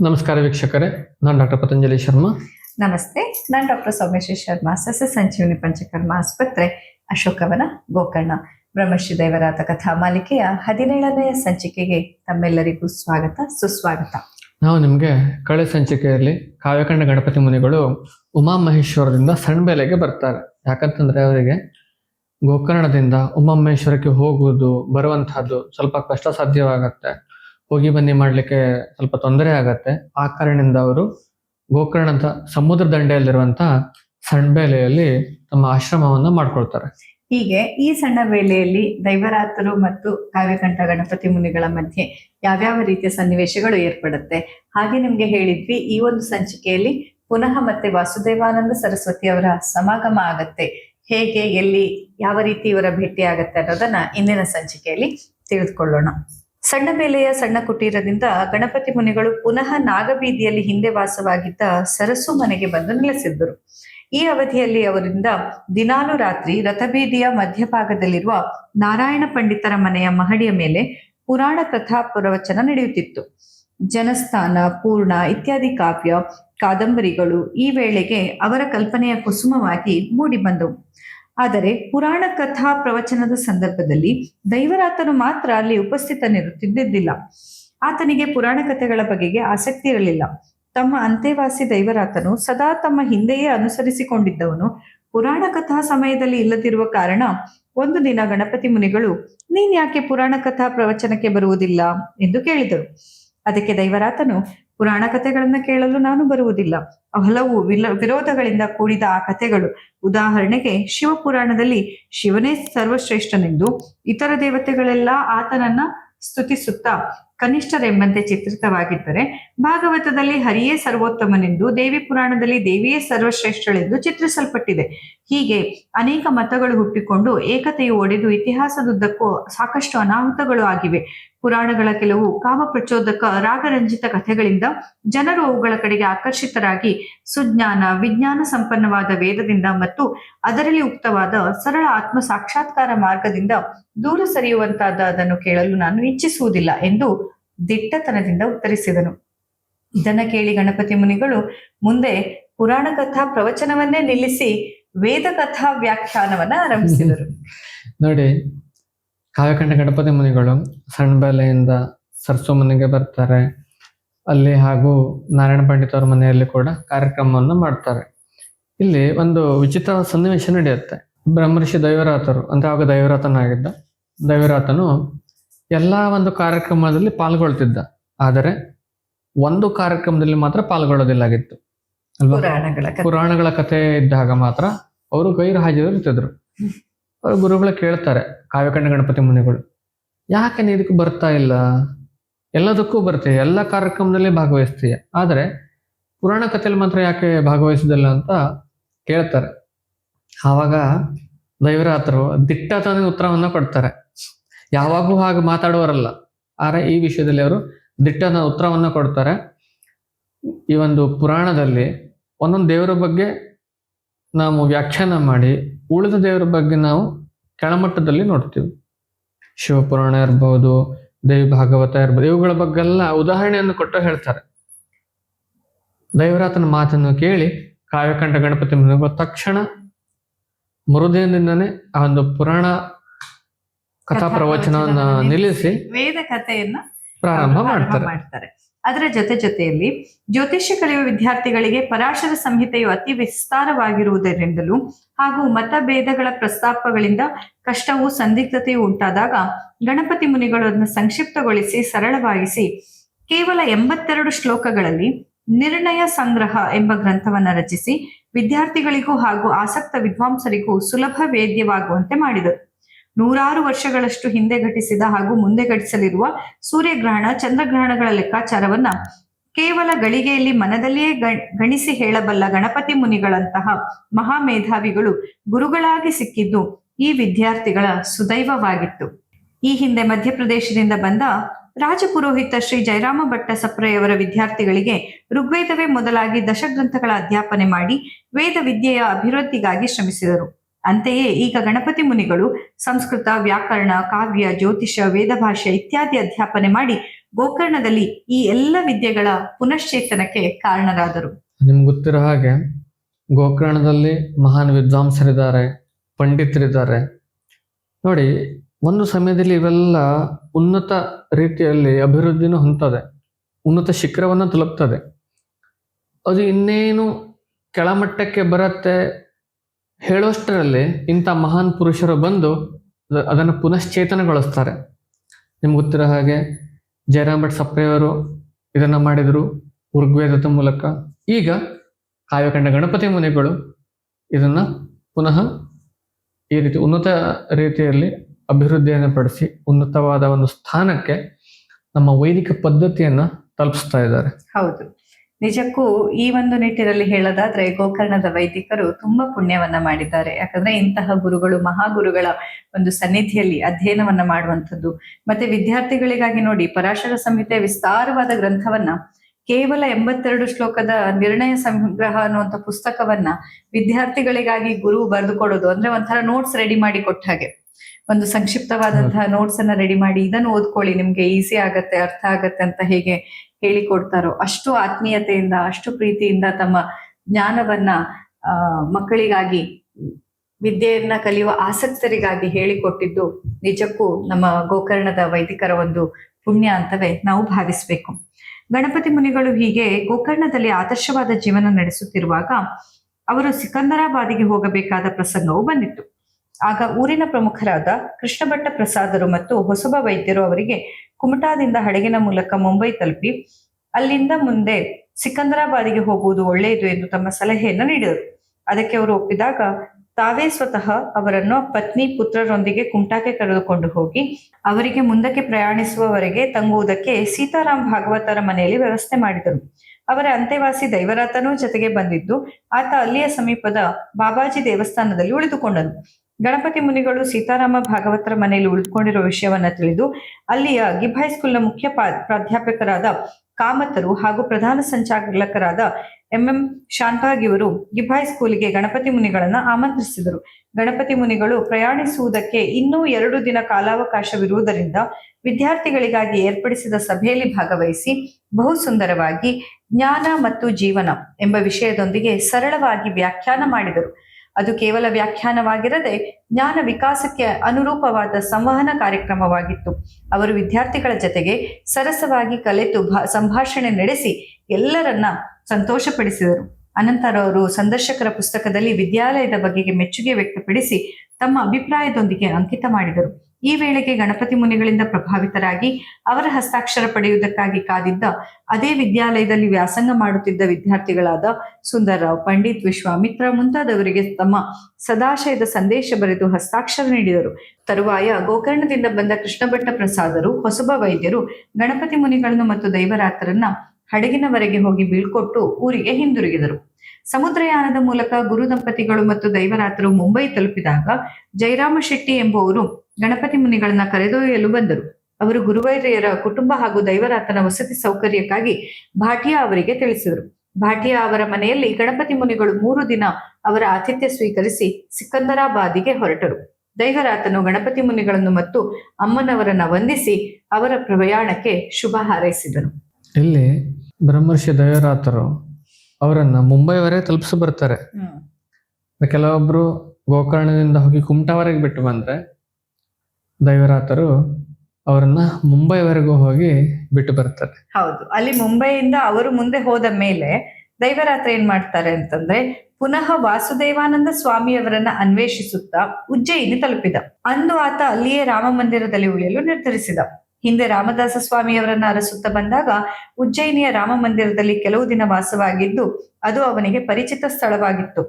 ನಮಸ್ಕಾರ ವೀಕ್ಷಕರೇ ನಾನು ಡಾಕ್ಟರ್ ಪತಂಜಲಿ ಶರ್ಮಾ. ನಮಸ್ತೆ ನಾನು ಡಾಕ್ಟರ್ ಸೋಮೇಶ್ವರ್ ಶರ್ಮಾ ಸಸ್ಯ ಸಂಜೀವನಿ ಪಂಚಕರ್ಮ ಆಸ್ಪತ್ರೆ ಅಶೋಕವನ ಗೋಕರ್ಣ. ಬ್ರಹ್ಮಶ್ರೀ ದೇವರಾತ ಕಥಾ ಮಾಲಿಕೆಯ ಹದಿನೇಳನೆಯ ಸಂಚಿಕೆಗೆ ತಮ್ಮೆಲ್ಲರಿಗೂ ಸ್ವಾಗತ ಸುಸ್ವಾಗತ. ನಾವು ನಿಮಗೆ ಕಳೆ ಸಂಚಿಕೆಯಲ್ಲಿ ಕಾವ್ಯಕಂಡ ಗಣಪತಿ ಮುನಿಗಳು ಉಮಾ ಮಹೇಶ್ವರದಿಂದ ಸಣ್ಬೇಲೆಗೆ ಬರ್ತಾರೆ. ಯಾಕಂತಂದ್ರೆ ಅವರಿಗೆ ಗೋಕರ್ಣದಿಂದ ಉಮಾಮಹೇಶ್ವರಕ್ಕೆ ಹೋಗುವುದು ಬರುವಂತಹದ್ದು ಸ್ವಲ್ಪ ಕಷ್ಟ ಸಾಧ್ಯವಾಗತ್ತೆ ಹೋಗಿ ಬನ್ನಿ ಮಾಡ್ಲಿಕ್ಕೆ ಸ್ವಲ್ಪ ತೊಂದರೆ ಆಗತ್ತೆ. ಆ ಕಾರಣದಿಂದ ಅವರು ಗೋಕರ್ಣದ ಸಮುದ್ರ ದಂಡೆಯಲ್ಲಿರುವಂತಹ ಸಣ್ಬೇಲೆಯಲ್ಲಿ ತಮ್ಮ ಆಶ್ರಮವನ್ನ ಮಾಡ್ಕೊಳ್ತಾರೆ. ಹೀಗೆ ಈ ಸಣ್ಣ ವೇಳೆಯಲ್ಲಿ ದೈವರಾತರು ಮತ್ತು ಕಾವ್ಯಕಂಠ ಗಣಪತಿ ಮುನಿಗಳ ಮಧ್ಯೆ ಯಾವ್ಯಾವ ರೀತಿಯ ಸನ್ನಿವೇಶಗಳು ಏರ್ಪಡುತ್ತೆ? ಹಾಗೆ ನಿಮ್ಗೆ ಹೇಳಿದ್ವಿ, ಈ ಒಂದು ಸಂಚಿಕೆಯಲ್ಲಿ ಪುನಃ ಮತ್ತೆ ವಾಸುದೇವಾನಂದ ಸರಸ್ವತಿ ಅವರ ಸಮಾಗಮ ಆಗತ್ತೆ. ಹೇಗೆ, ಎಲ್ಲಿ, ಯಾವ ರೀತಿ ಇವರ ಭೇಟಿ ಆಗತ್ತೆ ಅನ್ನೋದನ್ನ ಇಂದಿನ ಸಂಚಿಕೆಯಲ್ಲಿ ತಿಳಿದುಕೊಳ್ಳೋಣ. ಸಣ್ಣ ಮೇಲೆಯ ಸಣ್ಣ ಕುಟೀರದಿಂದ ಗಣಪತಿ ಮುನಿಗಳು ಪುನಃ ನಾಗಬೀದಿಯಲ್ಲಿ ಹಿಂದೆ ವಾಸವಾಗಿದ್ದ ಸರಸು ಮನೆಗೆ ಬಂದು ನೆಲೆಸಿದ್ದರು. ಈ ಅವಧಿಯಲ್ಲಿ ಅವರಿಂದ ದಿನಾಲು ರಾತ್ರಿ ರಥಬೀದಿಯ ಮಧ್ಯಭಾಗದಲ್ಲಿರುವ ನಾರಾಯಣ ಪಂಡಿತರ ಮನೆಯ ಮಹಡಿಯ ಮೇಲೆ ಪುರಾಣ ಕಥಾ ಪ್ರವಚನ ನಡೆಯುತ್ತಿತ್ತು. ಜನಸ್ಥಾನ, ಪೂರ್ಣ ಇತ್ಯಾದಿ ಕಾವ್ಯ, ಕಾದಂಬರಿಗಳು ಈ ವೇಳೆಗೆ ಅವರ ಕಲ್ಪನೆಯ ಕುಸುಮವಾಗಿ ಮೂಡಿಬಂದವು. ಆದರೆ ಪುರಾಣ ಕಥಾ ಪ್ರವಚನದ ಸಂದರ್ಭದಲ್ಲಿ ದೈವರಾತನು ಮಾತ್ರ ಅಲ್ಲಿ ಉಪಸ್ಥಿತನಿರುತ್ತಿದ್ದಿದ್ದಿಲ್ಲ. ಆತನಿಗೆ ಪುರಾಣ ಕಥೆಗಳ ಬಗೆಗೆ ಆಸಕ್ತಿ ಇರಲಿಲ್ಲ. ತಮ್ಮ ಅಂತೆವಾಸಿ ದೈವರಾತನು ಸದಾ ತಮ್ಮ ಹಿಂದೆಯೇ ಅನುಸರಿಸಿಕೊಂಡಿದ್ದವನು. ಪುರಾಣ ಕಥಾ ಸಮಯದಲ್ಲಿ ಇಲ್ಲದಿರುವ ಕಾರಣ ಒಂದು ದಿನ ಗಣಪತಿ ಮುನಿಗಳು ನೀನ್ ಯಾಕೆ ಪುರಾಣ ಕಥಾ ಪ್ರವಚನಕ್ಕೆ ಬರುವುದಿಲ್ಲ? ಎಂದು ಕೇಳಿದರು. ಅದಕ್ಕೆ ದೈವರಾತನು ಪುರಾಣ ಕಥೆಗಳನ್ನ ಕೇಳಲು ನಾನು ಬರುವುದಿಲ್ಲ. ಹಲವು ವಿಲ, ವಿರೋಧಗಳಿಂದ ಕೂಡಿದ ಆ ಕಥೆಗಳು. ಉದಾಹರಣೆಗೆ, ಶಿವಪುರಾಣದಲ್ಲಿ ಶಿವನೇ ಸರ್ವಶ್ರೇಷ್ಠನೆಂದು ಇತರ ದೇವತೆಗಳೆಲ್ಲ ಆತನನ್ನ ಸ್ತುತಿಸುತ್ತಾ ಕನಿಷ್ಠರೆಂಬಂತೆ ಚಿತ್ರಿತವಾಗಿದ್ದರೆ, ಭಾಗವತದಲ್ಲಿ ಹರಿಯೇ ಸರ್ವೋತ್ತಮನೆಂದು, ದೇವಿ ಪುರಾಣದಲ್ಲಿ ದೇವಿಯೇ ಸರ್ವಶ್ರೇಷ್ಠಳೆಂದು ಚಿತ್ರಿಸಲ್ಪಟ್ಟಿದೆ. ಹೀಗೆ ಅನೇಕ ಮತಗಳು ಹುಟ್ಟಿಕೊಂಡು ಏಕತೆಯು ಒಡೆದು ಇತಿಹಾಸದುದ್ದಕ್ಕೂ ಸಾಕಷ್ಟು ಅನಾಹುತಗಳು ಆಗಿವೆ. ಪುರಾಣಗಳ ಕೆಲವು ಕಾಮ ಪ್ರಚೋದಕ ರಾಗರಂಜಿತ ಕಥೆಗಳಿಂದ ಜನರು ಅವುಗಳ ಕಡೆಗೆ ಆಕರ್ಷಿತರಾಗಿ ಸುಜ್ಞಾನ, ವಿಜ್ಞಾನ ಸಂಪನ್ನವಾದ ವೇದದಿಂದ ಮತ್ತು ಅದರಲ್ಲಿ ಉಕ್ತವಾದ ಸರಳ ಆತ್ಮ ಸಾಕ್ಷಾತ್ಕಾರ ಮಾರ್ಗದಿಂದ ದೂರ ಸರಿಯುವಂತಾದ ಅದನ್ನು ಕೇಳಲು ನಾನು ಇಚ್ಛಿಸುವುದಿಲ್ಲ ಎಂದು ದಿಟ್ಟತನದಿಂದ ಉತ್ತರಿಸಿದನು. ಇದನ್ನ ಕೇಳಿ ಗಣಪತಿ ಮುನಿಗಳು ಮುಂದೆ ಪುರಾಣ ಕಥಾ ಪ್ರವಚನವನ್ನೇ ನಿಲ್ಲಿಸಿ ವೇದ ಕಥಾ ವ್ಯಾಖ್ಯಾನವನ್ನ ಆರಂಭಿಸಿದರು. ನೋಡಿ ಕಾವ್ಯಕಂಡ ಗಣಪತಿ ಮುನಿಗಳು ಸಣ್ಬೇಲೆಯಿಂದ ಸರಸು ಮನೆಗೆ ಬರ್ತಾರೆ. ಅಲ್ಲಿ ಹಾಗೂ ನಾರಾಯಣ ಪಂಡಿತವ್ರ ಮನೆಯಲ್ಲಿ ಕೂಡ ಕಾರ್ಯಕ್ರಮವನ್ನು ಮಾಡ್ತಾರೆ. ಇಲ್ಲಿ ಒಂದು ವಿಚಿತ್ರ ಸನ್ನಿವೇಶ ನಡೆಯುತ್ತೆ. ಬ್ರಹ್ಮರ್ಷಿ ದೈವರಾತರು ಅಂತ ಆವಾಗ ದೈವರಾತನಾಗಿದ್ದ ದೈವರಾತನು ಎಲ್ಲ ಒಂದು ಕಾರ್ಯಕ್ರಮದಲ್ಲಿ ಪಾಲ್ಗೊಳ್ತಿದ್ದ. ಆದರೆ ಒಂದು ಕಾರ್ಯಕ್ರಮದಲ್ಲಿ ಮಾತ್ರ ಪಾಲ್ಗೊಳ್ಳೋದಿಲ್ಲಾಗಿತ್ತು. ಅಲ್ವಾ? ಪುರಾಣಗಳ ಕಥೆ. ಪುರಾಣಗಳ ಕಥೆ ಇದ್ದಾಗ ಮಾತ್ರ ಅವರು ಗೈರು ಹಾಜರಿರ್ತಿದ್ರು ಅವರು ಗುರುಗಳು ಕೇಳ್ತಾರೆ, ಕಾವ್ಯಕಂಡ ಗಣಪತಿ ಮುನಿಗಳು, ಯಾಕೆ ನೀ ಇದಕ್ಕೆ ಬರ್ತಾ ಇಲ್ಲ? ಎಲ್ಲದಕ್ಕೂ ಬರ್ತೀಯ, ಎಲ್ಲ ಕಾರ್ಯಕ್ರಮದಲ್ಲಿ ಭಾಗವಹಿಸ್ತೀಯ? ಆದರೆ ಪುರಾಣ ಕಥೆಯಲ್ಲಿ ಮಾತ್ರ ಯಾಕೆ ಭಾಗವಹಿಸೋದಿಲ್ಲ ಅಂತ ಕೇಳ್ತಾರೆ. ಆವಾಗ ದೈವರಾತರು ದಿಟ್ಟತನ ಉತ್ತರವನ್ನು ಕೊಡ್ತಾರೆ. ಯಾವಾಗೂ ಹಾಗೆ ಮಾತಾಡುವರಲ್ಲ ಆದರೆ ಈ ವಿಷಯದಲ್ಲಿ ಅವರು ದಿಟ್ಟನ ಉತ್ತರವನ್ನು ಕೊಡ್ತಾರೆ. ಈ ಒಂದು ಪುರಾಣದಲ್ಲಿ ಒಂದೊಂದು ದೇವರ ಬಗ್ಗೆ ನಾವು ವ್ಯಾಖ್ಯಾನ ಮಾಡಿ ಉಳಿದ ದೇವರ ಬಗ್ಗೆ ನಾವು ಕೆಳಮಟ್ಟದಲ್ಲಿ ನೋಡ್ತೀವಿ. ಶಿವಪುರಾಣ ಇರ್ಬೋದು ದೇವಿ ಭಾಗವತ ಇರ್ಬೋದು ಇವುಗಳ ಬಗ್ಗೆಲ್ಲ ಉದಾಹರಣೆಯನ್ನು ಕೊಟ್ಟು ಹೇಳ್ತಾರೆ. ದೈವರಾತನ ಮಾತನ್ನು ಕೇಳಿ ಕಾವ್ಯಕಂಠ ಗಣಪತಿ ಮುಂದೆ ತಕ್ಷಣ ಮರುದಿನದಿಂದನೇ ಆ ಒಂದು ಪುರಾಣ ಕಥಾ ಪ್ರವಚನವನ್ನ ನಿಲ್ಲಿಸಿ ವೇದ ಕಥೆಯನ್ನು ಪ್ರಾರಂಭ ಮಾಡ್ತಾರೆ. ಅದರ ಜೊತೆ ಜೊತೆಯಲ್ಲಿ ಜ್ಯೋತಿಷ್ಯ ಕಲಿಯುವ ವಿದ್ಯಾರ್ಥಿಗಳಿಗೆ ಪರಾಶರ ಸಂಹಿತೆಯು ಅತಿ ವಿಸ್ತಾರವಾಗಿರುವುದರಿಂದಲೂ ಹಾಗೂ ಮತಭೇದಗಳ ಪ್ರಸ್ತಾಪಗಳಿಂದ ಕಷ್ಟವು ಸಂದಿಗ್ಧತೆಯು ಉಂಟಾದಾಗ ಗಣಪತಿ ಮುನಿಗಳು ಅದನ್ನು ಸಂಕ್ಷಿಪ್ತಗೊಳಿಸಿ ಸರಳವಾಗಿಸಿ ಕೇವಲ ಎಂಬತ್ತೆರಡು ಶ್ಲೋಕಗಳಲ್ಲಿ ನಿರ್ಣಯ ಸಂಗ್ರಹ ಎಂಬ ಗ್ರಂಥವನ್ನ ರಚಿಸಿ ವಿದ್ಯಾರ್ಥಿಗಳಿಗೂ ಹಾಗೂ ಆಸಕ್ತ ವಿದ್ವಾಂಸರಿಗೂ ಸುಲಭ ವೇದ್ಯವಾಗುವಂತೆ ಮಾಡಿದರು. ನೂರಾರು ವರ್ಷಗಳಷ್ಟು ಹಿಂದೆ ಘಟಿಸಿದ ಹಾಗೂ ಮುಂದೆ ಘಟಿಸಲಿರುವ ಸೂರ್ಯಗ್ರಹಣ ಚಂದ್ರಗ್ರಹಣಗಳ ಲೆಕ್ಕಾಚಾರವನ್ನ ಕೇವಲ ಗಳಿಗೆಯಲ್ಲಿ ಮನದಲ್ಲಿಯೇ ಗಣಿಸಿ ಹೇಳಬಲ್ಲ ಗಣಪತಿ ಮುನಿಗಳಂತಹ ಮಹಾಮೇಧಾವಿಗಳು ಗುರುಗಳಾಗಿ ಸಿಕ್ಕಿದ್ದು ಈ ವಿದ್ಯಾರ್ಥಿಗಳ ಸುದೈವವಾಗಿತ್ತು. ಈ ಹಿಂದೆ ಮಧ್ಯಪ್ರದೇಶದಿಂದ ಬಂದ ರಾಜಪುರೋಹಿತ ಶ್ರೀ ಜಯರಾಮ ಭಟ್ಟ ಸಪ್ರೆಯವರ ವಿದ್ಯಾರ್ಥಿಗಳಿಗೆ ಋಗ್ವೇದವೇ ಮೊದಲಾಗಿ ದಶಗ್ರಂಥಗಳ ಅಧ್ಯಾಪನೆ ಮಾಡಿ ವೇದ ವಿದ್ಯೆಯ ಅಭಿವೃದ್ಧಿಗಾಗಿ ಶ್ರಮಿಸಿದರು. ಅಂತೆಯೇ ಈಗ ಗಣಪತಿ ಮುನಿಗಳು ಸಂಸ್ಕೃತ, ವ್ಯಾಕರಣ, ಕಾವ್ಯ, ಜ್ಯೋತಿಷ ವೇದ ಭಾಷೆ ಇತ್ಯಾದಿ ಅಧ್ಯಾಪನೆ ಮಾಡಿ ಗೋಕರ್ಣದಲ್ಲಿ ಈ ಎಲ್ಲ ವಿದ್ಯೆಗಳ ಪುನಶ್ಚೇತನಕ್ಕೆ ಕಾರಣರಾದರು. ನಿಮ್ಗೆ ಗೊತ್ತಿರೋ ಹಾಗೆ ಗೋಕರ್ಣದಲ್ಲಿ ಮಹಾನ್ ವಿದ್ವಾಂಸರಿದ್ದಾರೆ, ಪಂಡಿತರಿದ್ದಾರೆ. ನೋಡಿ, ಒಂದು ಸಮಯದಲ್ಲಿ ಇವೆಲ್ಲ ಉನ್ನತ ರೀತಿಯಲ್ಲಿ ಅಭಿವೃದ್ಧಿನೂ ಹೊಂದ್ತದೆ, ಉನ್ನತ ಶಿಖರವನ್ನು ತಲುಪ್ತದೆ. ಅದು ಇನ್ನೇನು ಕೆಳಮಟ್ಟಕ್ಕೆ ಬರುತ್ತೆ ಹೇಳೋಷ್ಟರಲ್ಲಿ ಇಂಥ ಮಹಾನ್ ಪುರುಷರು ಬಂದು ಅದ- ಅದನ್ನು ಪುನಶ್ಚೇತನಗೊಳಿಸ್ತಾರೆ. ನಿಮ್ಗೆ ಗೊತ್ತಿರೋ ಹಾಗೆ ಜಯರಾಮ್ ಭಟ್ ಸಪ್ರೆಯವರು ಇದನ್ನು ಮಾಡಿದರು ಋಗ್ವೇದದ ಮೂಲಕ. ಈಗ ಕಾವ್ಯಕಂಡ ಗಣಪತಿ ಮುನಿಗಳು ಇದನ್ನು ಪುನಃ ಈ ರೀತಿ ಉನ್ನತ ರೀತಿಯಲ್ಲಿ ಅಭಿವೃದ್ಧಿಯನ್ನು ಪಡಿಸಿ ಉನ್ನತವಾದ ಒಂದು ಸ್ಥಾನಕ್ಕೆ ನಮ್ಮ ವೈದಿಕ ಪದ್ಧತಿಯನ್ನು ತಲುಪಿಸ್ತಾ ಇದ್ದಾರೆ. ಹೌದು. ನಿಜಕ್ಕೂ ಈ ಒಂದು ನಿಟ್ಟಿನಲ್ಲಿ ಹೇಳೋದಾದ್ರೆ ಗೋಕರ್ಣದ ವೈದಿಕರು ತುಂಬಾ ಪುಣ್ಯವನ್ನ ಮಾಡಿದ್ದಾರೆ. ಯಾಕಂದ್ರೆ ಇಂತಹ ಗುರುಗಳು ಮಹಾಗುರುಗಳ ಒಂದು ಸನ್ನಿಧಿಯಲ್ಲಿ ಅಧ್ಯಯನವನ್ನ ಮಾಡುವಂಥದ್ದು. ಮತ್ತೆ ವಿದ್ಯಾರ್ಥಿಗಳಿಗಾಗಿ ನೋಡಿ ಪರಾಶರ ಸಂಹಿತೆ ವಿಸ್ತಾರವಾದ ಗ್ರಂಥವನ್ನ ಕೇವಲ ಎಂಬತ್ತೆರಡು ಶ್ಲೋಕದ ನಿರ್ಣಯ ಸಂಗ್ರಹ ಅನ್ನುವಂಥ ಪುಸ್ತಕವನ್ನ ವಿದ್ಯಾರ್ಥಿಗಳಿಗಾಗಿ ಗುರು ಬರೆದು ಕೊಡೋದು ಅಂದ್ರೆ ಒಂಥರ ನೋಟ್ಸ್ ರೆಡಿ ಮಾಡಿ ಕೊಟ್ಟ ಹಾಗೆ ಒಂದು ಸಂಕ್ಷಿಪ್ತವಾದಂತಹ ನೋಟ್ಸ್ ಅನ್ನ ರೆಡಿ ಮಾಡಿ ಇದನ್ನು ಓದ್ಕೊಳ್ಳಿ ನಿಮ್ಗೆ ಈಸಿ ಆಗತ್ತೆ ಅರ್ಥ ಆಗತ್ತೆ ಅಂತ ಹೇಗೆ ಹೇಳಿಕೊಡ್ತಾರೋ? ಅಷ್ಟು ಆತ್ಮೀಯತೆಯಿಂದ, ಅಷ್ಟು ಪ್ರೀತಿಯಿಂದ ತಮ್ಮ ಜ್ಞಾನವನ್ನ ಮಕ್ಕಳಿಗಾಗಿ, ವಿದ್ಯೆಯನ್ನ ಕಲಿಯುವ ಆಸಕ್ತರಿಗಾಗಿ ಹೇಳಿಕೊಟ್ಟಿದ್ದು ನಿಜಕ್ಕೂ ನಮ್ಮ ಗೋಕರ್ಣದ ವೈದಿಕರ ಒಂದು ಪುಣ್ಯ ಅಂತವೇ ನಾವು ಭಾವಿಸ್ಬೇಕು. ಗಣಪತಿ ಮುನಿಗಳು ಹೀಗೆ ಗೋಕರ್ಣದಲ್ಲಿ ಆದರ್ಶವಾದ ಜೀವನ ನಡೆಸುತ್ತಿರುವಾಗ ಅವರು ಸಿಕಂದರಾಬಾದಿಗೆ ಹೋಗಬೇಕಾದ ಪ್ರಸಂಗವು ಬಂದಿತ್ತು. ಆಗ ಊರಿನ ಪ್ರಮುಖರಾದ ಕೃಷ್ಣಭಟ್ಟ ಪ್ರಸಾದರು ಮತ್ತು ಹೊಸಬ ವೈದ್ಯರು ಅವರಿಗೆ ಕುಮಟಾದಿಂದ ಹಡಗಿನ ಮೂಲಕ ಮುಂಬೈ ತಲುಪಿ ಅಲ್ಲಿಂದ ಮುಂದೆ ಸಿಕಂದರಾಬಾದಿಗೆ ಹೋಗುವುದು ಒಳ್ಳೆಯದು ಎಂದು ತಮ್ಮ ಸಲಹೆಯನ್ನು ನೀಡಿದರು. ಅದಕ್ಕೆ ಅವರು ಒಪ್ಪಿದಾಗ ತಾವೇ ಸ್ವತಃ ಅವರನ್ನು ಪತ್ನಿ ಪುತ್ರರೊಂದಿಗೆ ಕುಮಟಾಕ್ಕೆ ಕರೆದುಕೊಂಡು ಹೋಗಿ ಅವರಿಗೆ ಮುಂದಕ್ಕೆ ಪ್ರಯಾಣಿಸುವವರೆಗೆ ತಂಗುವುದಕ್ಕೆ ಸೀತಾರಾಮ್ ಭಾಗವತರ ಮನೆಯಲ್ಲಿ ವ್ಯವಸ್ಥೆ ಮಾಡಿದರು. ಅವರ ಅಂತೆವಾಸಿ ದೈವರಾತನೂ ಜೊತೆಗೆ ಬಂದಿದ್ದು, ಆತ ಅಲ್ಲಿಯ ಸಮೀಪದ ಬಾಬಾಜಿ ದೇವಸ್ಥಾನದಲ್ಲಿ ಉಳಿದುಕೊಂಡನು. ಗಣಪತಿ ಮುನಿಗಳು ಸೀತಾರಾಮ ಭಾಗವತರ ಮನೆಯಲ್ಲಿ ಉಳಿದುಕೊಂಡಿರುವ ವಿಷಯವನ್ನ ತಿಳಿದು ಅಲ್ಲಿಯ ಗಿಬ್ ಹೈಸ್ಕೂಲ್ನ ಮುಖ್ಯ ಪ್ರಾಧ್ಯಾಪಕರಾದ ಕಾಮತರು ಹಾಗೂ ಪ್ರಧಾನ ಸಂಚಾಲಕರಾದ ಎಂ ಎಂ ಶಾನ್ಭಾಗ್ ಇವರು ಗಿಬ್ ಹೈಸ್ಕೂಲಿಗೆ ಗಣಪತಿ ಮುನಿಗಳನ್ನ ಆಮಂತ್ರಿಸಿದರು. ಗಣಪತಿ ಮುನಿಗಳು ಪ್ರಯಾಣಿಸುವುದಕ್ಕೆ ಇನ್ನೂ ಎರಡು ದಿನ ಕಾಲಾವಕಾಶವಿರುವುದರಿಂದ ವಿದ್ಯಾರ್ಥಿಗಳಿಗಾಗಿ ಏರ್ಪಡಿಸಿದ ಸಭೆಯಲ್ಲಿ ಭಾಗವಹಿಸಿ ಬಹು ಸುಂದರವಾಗಿ ಜ್ಞಾನ ಮತ್ತು ಜೀವನ ಎಂಬ ವಿಷಯದೊಂದಿಗೆ ಸರಳವಾಗಿ ವ್ಯಾಖ್ಯಾನ ಮಾಡಿದರು. ಅದು ಕೇವಲ ವ್ಯಾಖ್ಯಾನವಾಗಿರದೆ ಜ್ಞಾನ ವಿಕಾಸಕ್ಕೆ ಅನುರೂಪವಾದ ಸಂವಹನ ಕಾರ್ಯಕ್ರಮವಾಗಿತ್ತು. ಅವರು ವಿದ್ಯಾರ್ಥಿಗಳ ಜೊತೆಗೆ ಸರಸವಾಗಿ ಕಲಿತು ಸಂಭಾಷಣೆ ನಡೆಸಿ ಎಲ್ಲರನ್ನ ಸಂತೋಷಪಡಿಸಿದರು. ಅನಂತರ ಅವರು ಸಂದರ್ಶಕರ ಪುಸ್ತಕದಲ್ಲಿ ವಿದ್ಯಾಲಯದ ಬಗೆಗೆ ಮೆಚ್ಚುಗೆ ವ್ಯಕ್ತಪಡಿಸಿ ತಮ್ಮ ಅಭಿಪ್ರಾಯದೊಂದಿಗೆ ಅಂಕಿತ ಮಾಡಿದರು. ಈ ವೇಳೆಗೆ ಗಣಪತಿ ಮುನಿಗಳಿಂದ ಪ್ರಭಾವಿತರಾಗಿ ಅವರ ಹಸ್ತಾಕ್ಷರ ಪಡೆಯುವುದಕ್ಕಾಗಿ ಕಾದಿದ್ದ ಅದೇ ವಿದ್ಯಾಲಯದಲ್ಲಿ ವ್ಯಾಸಂಗ ಮಾಡುತ್ತಿದ್ದ ವಿದ್ಯಾರ್ಥಿಗಳಾದ ಸುಂದರರಾವ್, ಪಂಡಿತ್ ವಿಶ್ವಾಮಿತ್ರ ಮುಂತಾದವರಿಗೆ ತಮ್ಮ ಸದಾಶಯದ ಸಂದೇಶ ಬರೆದು ಹಸ್ತಾಕ್ಷರ ನೀಡಿದರು. ತರುವಾಯ ಗೋಕರ್ಣದಿಂದ ಬಂದ ಕೃಷ್ಣಭಟ್ಟ ಪ್ರಸಾದರು ಹೊಸಬ ವೈದ್ಯರು, ಗಣಪತಿ ಮುನಿಗಳನ್ನು ಮತ್ತು ದೈವರಾತರನ್ನ ಹಡಗಿನವರೆಗೆ ಹೋಗಿ ಬೀಳ್ಕೊಟ್ಟು ಊರಿಗೆ ಹಿಂದಿರುಗಿದರು. ಸಮುದ್ರಯಾನದ ಮೂಲಕ ಗುರು ದಂಪತಿಗಳು ಮತ್ತು ದೈವರಾತರು ಮುಂಬೈ ತಲುಪಿದಾಗ ಜೈರಾಮ ಶೆಟ್ಟಿ ಎಂಬುವರು ಗಣಪತಿ ಮುನಿಗಳನ್ನ ಕರೆದೊಯ್ಯಲು ಬಂದರು. ಅವರು ಗುರುವೈರ್ಯರ ಕುಟುಂಬ ಹಾಗೂ ದೈವರಾತನ ವಸತಿ ಸೌಕರ್ಯಕ್ಕಾಗಿ ಭಾಟಿಯಾ ಅವರಿಗೆ ತಿಳಿಸಿದರು. ಭಾಟಿಯಾ ಅವರ ಮನೆಯಲ್ಲಿ ಗಣಪತಿ ಮುನಿಗಳು ಮೂರು ದಿನ ಅವರ ಆತಿಥ್ಯ ಸ್ವೀಕರಿಸಿ ಸಿಕಂದರಾಬಾದಿಗೆ ಹೊರಟರು. ದೈವರಾತನು ಗಣಪತಿ ಮುನಿಗಳನ್ನು ಮತ್ತು ಅಮ್ಮನವರನ್ನ ವಂದಿಸಿ ಅವರ ಪ್ರಯಾಣಕ್ಕೆ ಶುಭ ಹಾರೈಸಿದರು ಇಲ್ಲಿ ಬ್ರಹ್ಮರ್ಷಿ ದೈವರಾತರು ಅವರನ್ನ ಮುಂಬೈವರೆ ತಲುಪಿಸಿ ಬರ್ತಾರೆ. ಕೆಲವೊಬ್ರು ಗೋಕರ್ಣದಿಂದ ಹೋಗಿ ಕುಮಟಾವರೆಗೆ ಬಿಟ್ಟು ಬಂದ್ರೆ ದೈವರಾತರು ಅವರನ್ನ ಮುಂಬೈವರೆಗೂ ಹೋಗಿ ಬಿಟ್ಟು ಬರ್ತಾರೆ ಹೌದು. ಅಲ್ಲಿ ಮುಂಬೈಯಿಂದ ಅವರು ಮುಂದೆ ಹೋದ ಮೇಲೆ ದೈವರಾತ್ರ ಏನ್ ಮಾಡ್ತಾರೆ ಅಂತಂದ್ರೆ ಪುನಃ ವಾಸುದೇವಾನಂದ ಸ್ವಾಮಿಯವರನ್ನ ಅನ್ವೇಷಿಸುತ್ತಾ ಉಜ್ಜಯಿನಿ ತಲುಪಿದ. ಅಂದು ಆತ ಅಲ್ಲಿಯೇ ರಾಮ ಮಂದಿರದಲ್ಲಿ ಉಳಿಯಲು ನಿರ್ಧರಿಸಿದ. ಹಿಂದೆ ರಾಮದಾಸ ಸ್ವಾಮಿಯವರನ್ನ ಅರಸುತ್ತ ಬಂದಾಗ ಉಜ್ಜಯಿನಿಯ ರಾಮ ಮಂದಿರದಲ್ಲಿ ಕೆಲವು ದಿನ ವಾಸವಾಗಿದ್ದು, ಅದು ಅವನಿಗೆ ಪರಿಚಿತ ಸ್ಥಳವಾಗಿತ್ತು.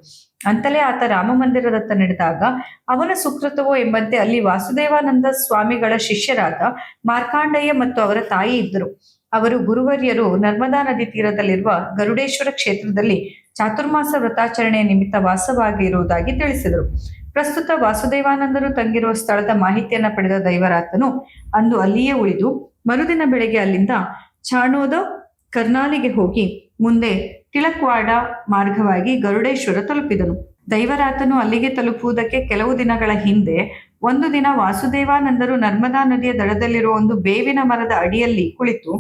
ಅಂತಲೇ ಆತ ರಾಮ ಮಂದಿರದತ್ತ ನಡೆದಾಗ, ಅವನ ಸುಕೃತವೋ ಎಂಬಂತೆ ಅಲ್ಲಿ ವಾಸುದೇವಾನಂದ ಸ್ವಾಮಿಗಳ ಶಿಷ್ಯರಾದ ಮಾರ್ಕಾಂಡಯ್ಯ ಮತ್ತು ಅವರ ತಾಯಿ ಇದ್ದರು. ಅವರು ಗುರುವರ್ಯರು ನರ್ಮದಾ ನದಿ ತೀರದಲ್ಲಿರುವ ಗರುಡೇಶ್ವರ ಕ್ಷೇತ್ರದಲ್ಲಿ ಚಾತುರ್ಮಾಸ ವ್ರತಾಚರಣೆಯ ನಿಮಿತ್ತ ವಾಸವಾಗಿರುವುದಾಗಿ ತಿಳಿಸಿದರು. ಪ್ರಸ್ತುತ ವಾಸುದೇವಾನಂದರು ತಂಗಿರುವ ಸ್ಥಳದ ಮಾಹಿತಿಯನ್ನ ಪಡೆದ ದೈವರಾತನು ಅಂದು ಅಲ್ಲಿಯೇ ಉಳಿದು ಮರುದಿನ ಬೆಳಗ್ಗೆ ಅಲ್ಲಿಂದ ಚಾಣೋದ ಕರ್ನಾಲಿಗೆ ಹೋಗಿ ಮುಂದೆ ತಿಳಕ್ವಾಡ ಮಾರ್ಗವಾಗಿ ಗರುಡೇಶ್ವರ ತಲುಪಿದನು. ದೈವರಾತನು ಅಲ್ಲಿಗೆ ತಲುಪುವುದಕ್ಕೆ ಕೆಲವು ದಿನಗಳ ಹಿಂದೆ ಒಂದು ದಿನ ವಾಸುದೇವಾನಂದರು ನರ್ಮದಾ ನದಿಯ ದಡದಲ್ಲಿರುವ ಒಂದು ಬೇವಿನ ಮರದ ಅಡಿಯಲ್ಲಿ ಕುಳಿತು,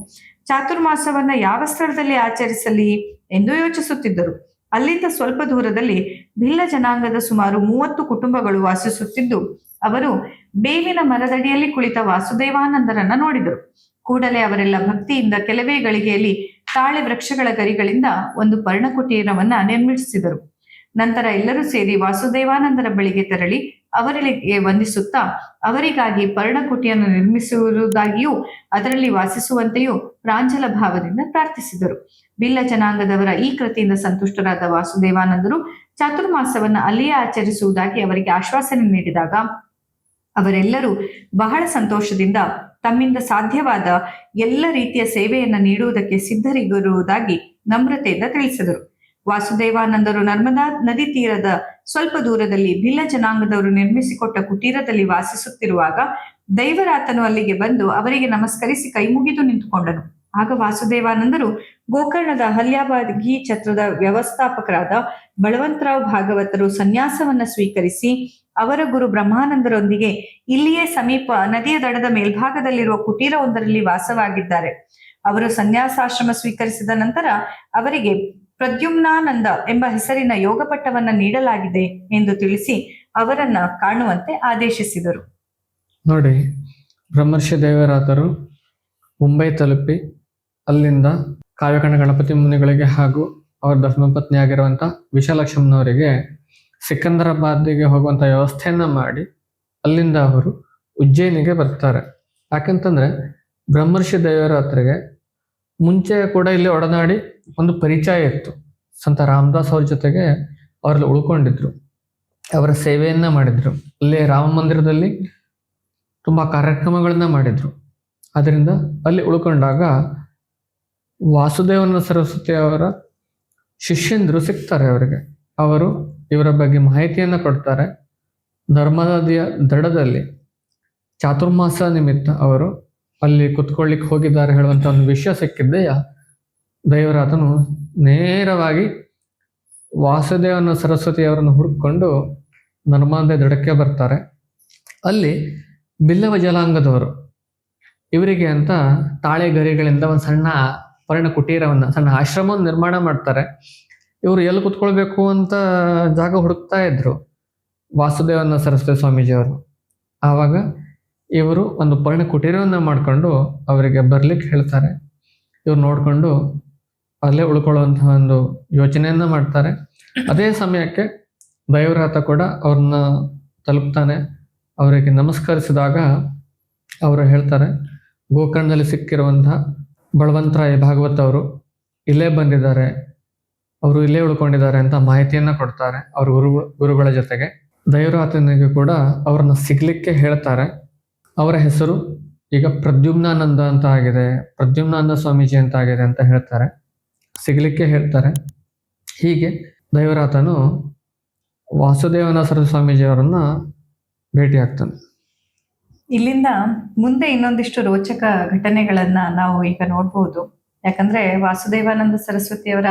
ಚಾತುರ್ಮಾಸವನ್ನ ಯಾವ ಸ್ಥಳದಲ್ಲಿ ಆಚರಿಸಲಿ ಎಂದು ಯೋಚಿಸುತ್ತಿದ್ದರು. ಅಲ್ಲಿಂದ ಸ್ವಲ್ಪ ದೂರದಲ್ಲಿ ಭಿಲ್ಲ ಜನಾಂಗದ ಸುಮಾರು ಮೂವತ್ತು ಕುಟುಂಬಗಳು ವಾಸಿಸುತ್ತಿದ್ದು, ಅವರು ಬೇವಿನ ಮರದಡಿಯಲ್ಲಿ ಕುಳಿತ ವಾಸುದೇವಾನಂದರನ್ನ ನೋಡಿದರು. ಕೂಡಲೇ ಅವರೆಲ್ಲ ಭಕ್ತಿಯಿಂದ ಕೆಲವೇ ಗಳಿಗೆಯಲ್ಲಿ ತಾಳೆ ವೃಕ್ಷಗಳ ಗರಿಗಳಿಂದ ಒಂದು ಪರ್ಣಕುಟೀರವನ್ನ ನಿರ್ಮಿಸಿದರು. ನಂತರ ಎಲ್ಲರೂ ಸೇರಿ ವಾಸುದೇವಾನಂದರ ಬಳಿಗೆ ತೆರಳಿ, ಅವರಿಗೆ ವಂದಿಸುತ್ತಾ, ಅವರಿಗಾಗಿ ಪರ್ಣಕುಟಿಯನ್ನು ನಿರ್ಮಿಸುವುದಾಗಿಯೂ ಅದರಲ್ಲಿ ವಾಸಿಸುವಂತೆಯೂ ಪ್ರಾಂಜಲ ಭಾವದಿಂದ ಪ್ರಾರ್ಥಿಸಿದರು. ಬಿಲ್ಲ ಜನಾಂಗದವರ ಈ ಕೃತಿಯಿಂದ ಸಂತುಷ್ಟರಾದ ವಾಸುದೇವಾನಂದರು ಚಾತುರ್ಮಾಸವನ್ನ ಅಲ್ಲಿಯೇ ಆಚರಿಸುವುದಾಗಿ ಅವರಿಗೆ ಆಶ್ವಾಸನೆ ನೀಡಿದಾಗ ಅವರೆಲ್ಲರೂ ಬಹಳ ಸಂತೋಷದಿಂದ ತಮ್ಮಿಂದ ಸಾಧ್ಯವಾದ ಎಲ್ಲ ರೀತಿಯ ಸೇವೆಯನ್ನು ನೀಡುವುದಕ್ಕೆ ಸಿದ್ಧರಿಗಿರುವುದಾಗಿ ನಮ್ರತೆಯಿಂದ ತಿಳಿಸಿದರು. ವಾಸುದೇವಾನಂದರು ನರ್ಮದಾ ನದಿ ತೀರದ ಸ್ವಲ್ಪ ದೂರದಲ್ಲಿ ಭಿಲ್ಲ ಜನಾಂಗದವರು ನಿರ್ಮಿಸಿಕೊಟ್ಟ ಕುಟೀರದಲ್ಲಿ ವಾಸಿಸುತ್ತಿರುವಾಗ ದೈವರಾತನು ಅಲ್ಲಿಗೆ ಬಂದು ಅವರಿಗೆ ನಮಸ್ಕರಿಸಿ ಕೈಮುಗಿದು ನಿಂತುಕೊಂಡನು. ಆಗ ವಾಸುದೇವಾನಂದರು ಗೋಕರ್ಣದ ಗಿ ಛತ್ರದ ವ್ಯವಸ್ಥಾಪಕರಾದ ಬಳವಂತರಾವ್ ಭಾಗವತರು ಸನ್ಯಾಸವನ್ನ ಸ್ವೀಕರಿಸಿ, ಅವರ ಗುರು ಬ್ರಹ್ಮಾನಂದರೊಂದಿಗೆ ಇಲ್ಲಿಯೇ ಸಮೀಪ ನದಿಯ ದಡದ ಮೇಲ್ಭಾಗದಲ್ಲಿರುವ ಕುಟೀರವೊಂದರಲ್ಲಿ ವಾಸವಾಗಿದ್ದಾರೆ. ಅವರು ಸನ್ಯಾಸಾಶ್ರಮ ಸ್ವೀಕರಿಸಿದ ನಂತರ ಅವರಿಗೆ ಪ್ರದ್ಯುಮ್ನಾನಂದ ಎಂಬ ಹೆಸರಿನ ಯೋಗ ಪಟ್ಟವನ್ನ ನೀಡಲಾಗಿದೆ ಎಂದು ತಿಳಿಸಿ ಅವರನ್ನ ಕಾಣುವಂತೆ ಆದೇಶಿಸಿದರು. ನೋಡಿ, ಬ್ರಹ್ಮರ್ಷಿ ದೇವರಾದರು ಮುಂಬೈ ತಲುಪಿ ಅಲ್ಲಿಂದ ಕಾವ್ಯಕಣ್ಣ ಗಣಪತಿ ಮುನಿಗಳಿಗೆ ಹಾಗೂ ಅವರ ಧರ್ಮಪತ್ನಿ ಆಗಿರುವಂಥ ವಿಶಾಲಕ್ಷ್ಮಣವರಿಗೆ ಸಿಕಂದರಾಬಾದಿಗೆ ಹೋಗುವಂಥ ವ್ಯವಸ್ಥೆಯನ್ನ ಮಾಡಿ ಅಲ್ಲಿಂದ ಅವರು ಉಜ್ಜಯಿನಿಗೆ ಬರ್ತಾರೆ. ಯಾಕಂತಂದ್ರೆ ಬ್ರಹ್ಮರ್ಷಿ ದೇವರಾತ್ರಿಗೆ ಮುಂಚೆ ಕೂಡ ಇಲ್ಲಿ ಒಡನಾಡಿ ಒಂದು ಪರಿಚಯ ಇತ್ತು. ಸಂತ ರಾಮದಾಸ್ ಅವ್ರ ಜೊತೆಗೆ ಅವರಲ್ಲಿ ಉಳ್ಕೊಂಡಿದ್ರು. ಅವರ ಸೇವೆಯನ್ನ ಮಾಡಿದ್ರು. ಅಲ್ಲಿ ರಾಮ ಮಂದಿರದಲ್ಲಿ ತುಂಬಾ ಕಾರ್ಯಕ್ರಮಗಳನ್ನ ಮಾಡಿದ್ರು. ಅದರಿಂದ ಅಲ್ಲಿ ಉಳ್ಕೊಂಡಾಗ ವಾಸುದೇವನ ಸರಸ್ವತಿ ಅವರ ಶಿಷ್ಯಂದರು ಸಿಗ್ತಾರೆ ಅವರಿಗೆ. ಅವರು ಇವರ ಬಗ್ಗೆ ಮಾಹಿತಿಯನ್ನು ಕೊಡ್ತಾರೆ. ನರ್ಮದಾದಿಯ ದಡದಲ್ಲಿ ಚಾತುರ್ಮಾಸ ನಿಮಿತ್ತ ಅವರು ಅಲ್ಲಿ ಕುತ್ಕೊಳ್ಳಿಕ್ಕೆ ಹೋಗಿದ್ದಾರೆ ಹೇಳುವಂತ ಒಂದು ವಿಷಯ ಸಿಕ್ಕಿದ್ದೆಯ ದೈವರಾತನು ನೇರವಾಗಿ ವಾಸುದೇವನ ಸರಸ್ವತಿ ಅವರನ್ನು ಹುಡುಕೊಂಡು ನರ್ಮದೆ ದಡಕ್ಕೆ ಬರ್ತಾರೆ. ಅಲ್ಲಿ ಬಿಲ್ಲವ ಜಲಾಂಗದವರು ಇವರಿಗೆ ಅಂತ ತಾಳೆ ಗರಿಗಳಿಂದ ಒಂದು ಸಣ್ಣ ಪರ್ಣ ಕುಟೀರವನ್ನ, ಸಣ್ಣ ಆಶ್ರಮವನ್ನು ನಿರ್ಮಾಣ ಮಾಡ್ತಾರೆ. ಇವರು ಎಲ್ಲಿ ಕುತ್ಕೊಳ್ಬೇಕು ಅಂತ ಜಾಗ ಹುಡುಕ್ತಾ ಇದ್ರು ವಾಸುದೇವನ ಸರಸ್ವತಿ ಸ್ವಾಮೀಜಿಯವರು. ಆವಾಗ ಇವರು ಒಂದು ಪರ್ಣ ಕುಟೀರವನ್ನ ಮಾಡ್ಕೊಂಡು ಅವರಿಗೆ ಬರ್ಲಿಕ್ಕೆ ಹೇಳ್ತಾರೆ. ಇವ್ರು ನೋಡ್ಕೊಂಡು ಅಲ್ಲೇ ಉಳ್ಕೊಳ್ಳುವಂತಹ ಒಂದು ಯೋಚನೆಯನ್ನ ಮಾಡ್ತಾರೆ. ಅದೇ ಸಮಯಕ್ಕೆ ದೈವರಾತ ಕೂಡ ಅವ್ರನ್ನ ತಲುಪ್ತಾನೆ. ಅವರಿಗೆ ನಮಸ್ಕರಿಸಿದಾಗ ಅವರು ಹೇಳ್ತಾರೆ, ಗೋಕರ್ಣದಲ್ಲಿ ಸಿಕ್ಕಿರುವಂತಹ ಬಳವಂತರಾಯ ಭಾಗವತ್ ಅವರು ಇಲ್ಲೇ ಬಂದಿದ್ದಾರೆ, ಅವರು ಇಲ್ಲೇ ಉಳ್ಕೊಂಡಿದ್ದಾರೆ ಅಂತ ಮಾಹಿತಿಯನ್ನು ಕೊಡ್ತಾರೆ ಅವ್ರ ಗುರು, ಗುರುಗಳ ಜೊತೆಗೆ. ದೈವರಾತನಿಗೆ ಕೂಡ ಅವ್ರನ್ನ ಸಿಗ್ಲಿಕ್ಕೆ ಹೇಳ್ತಾರೆ. ಅವರ ಹೆಸರು ಈಗ ಪ್ರದ್ಯುಮ್ನಾನಂದ ಅಂತ ಆಗಿದೆ, ಪ್ರದ್ಯುಮ್ನಾನಂದ ಸ್ವಾಮೀಜಿ ಅಂತ ಆಗಿದೆ ಅಂತ ಹೇಳ್ತಾರೆ. ಸಿಗ್ಲಿಕ್ಕೆ ಹೇಳ್ತಾರೆ. ಹೀಗೆ ದೈವರಾತನು ವಾಸುದೇವನ ಸರಸ್ವತಿ ಸ್ವಾಮೀಜಿಯವರನ್ನ ಭೇಟಿ ಆಗ್ತಾನೆ ಇಲ್ಲಿಂದ ಮುಂದೆ ಇನ್ನೊಂದಿಷ್ಟು ರೋಚಕ ಘಟನೆಗಳನ್ನ ನಾವು ಈಗ ನೋಡ್ಬೋದು. ಯಾಕಂದ್ರೆ ವಾಸುದೇವಾನಂದ ಸರಸ್ವತಿಯವರ